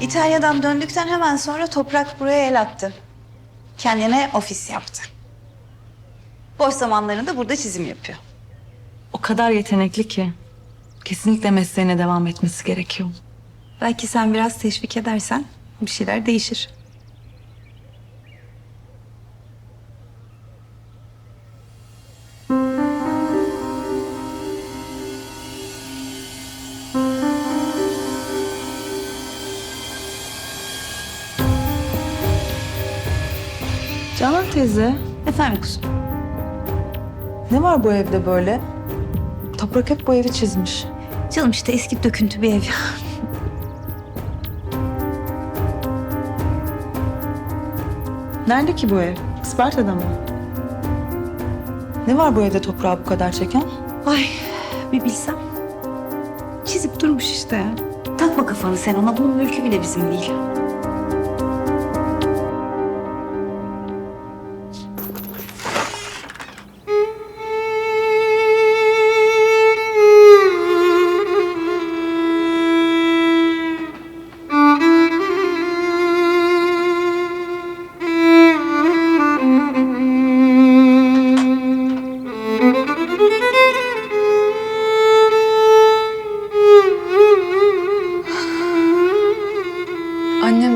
İtalya'dan döndükten hemen sonra Toprak buraya el attı. Kendine ofis yaptı. Boş zamanlarında burada çizim yapıyor. O kadar yetenekli ki. Kesinlikle mesleğine devam etmesi gerekiyor. Belki sen biraz teşvik edersen bir şeyler değişir. Canan teyze, Efendim kuzum. ne var bu evde böyle? Toprak hep bu evi çizmiş. Canım işte eski döküntü bir ev. Nerede ki bu ev? Isparta'da mı? Ne var bu evde toprağı bu kadar çeken? Ay bir bilsem. Çizip durmuş işte. Takma kafanı sen ona. Bunun mülkü bile bizim değil.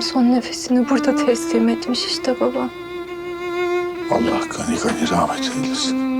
Son nefesini burada teslim etmiş işte baba. Allah gani gani rahmet eylesin.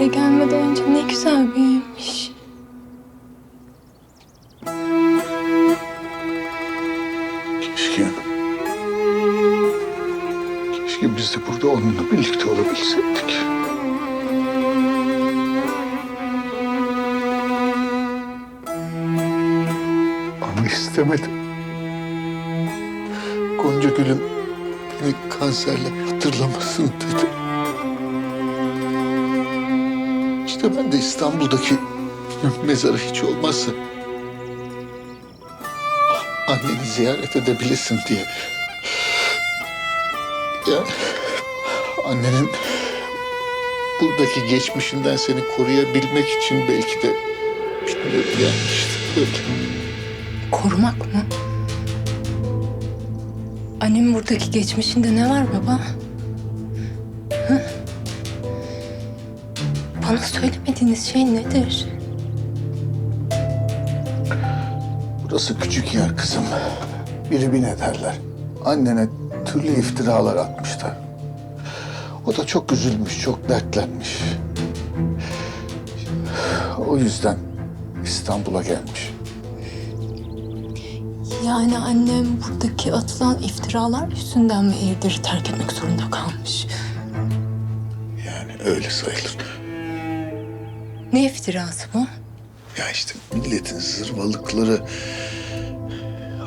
Hale gelmeden önce ne güzel bir evmiş. Keşke... Keşke biz de burada onunla birlikte olabilseydik. Ama istemedim. Gonca Gül'ün beni kanserle hatırlamasını dedi. İşte ben de İstanbul'daki mezarı hiç olmazsa anneni ziyaret edebilirsin diye. Yani annenin buradaki geçmişinden seni koruyabilmek için belki de bilmiyorum yani işte. Korumak mı? Annemin buradaki geçmişinde ne var baba? Bana söylemediğiniz şey nedir? Burası küçük yer kızım. Biri bin ederler. Annene türlü iftiralar atmışlar. O da çok üzülmüş, çok dertlenmiş. O yüzden İstanbul'a gelmiş. Yani annem buradaki atılan iftiralar yüzünden mi evleri terk etmek zorunda kalmış? Yani öyle sayılır. Ne iftirası bu? Ya işte milletin zırvalıkları.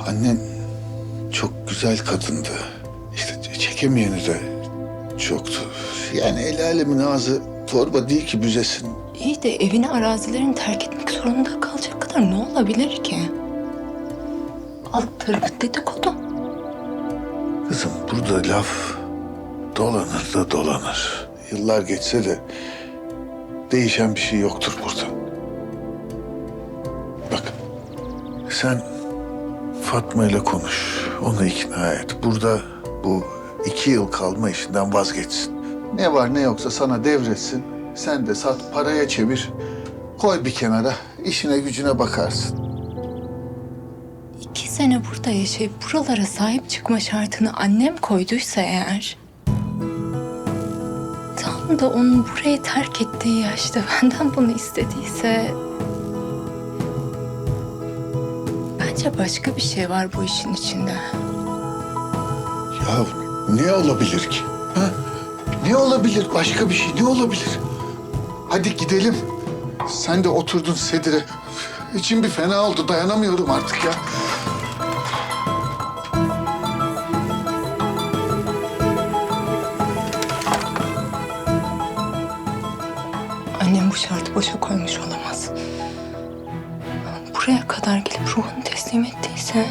Annen çok güzel kadındı. İşte çekemeyeni de çoktu. Yani el alemin ağzı torba değil ki büzesin. İyi de evini arazilerini terk etmek zorunda kalacak kadar ne olabilir ki? Alt tarafı dedikodu. Kızım burada laf dolanır da dolanır. Yıllar geçse de değişen bir şey yoktur burada. Bak sen Fatma ile konuş. Onu ikna et. Burada bu iki yıl kalma işinden vazgeçsin. Ne var ne yoksa sana devretsin. Sen de sat paraya çevir. Koy bir kenara. işine gücüne bakarsın. İki sene burada yaşayıp buralara sahip çıkma şartını annem koyduysa eğer... Da onun burayı terk ettiği yaşta benden bunu istediyse... Bence başka bir şey var bu işin içinde. Ya ne olabilir ki? Ha? Ne olabilir? Başka bir şey ne olabilir? Hadi gidelim. Sen de oturdun sedire. İçim bir fena oldu. Dayanamıyorum artık ya. Boşa koymuş olamaz. Buraya kadar gelip ruhunu teslim ettiyse...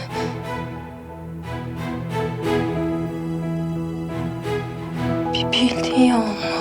Bir bildiği olmalı.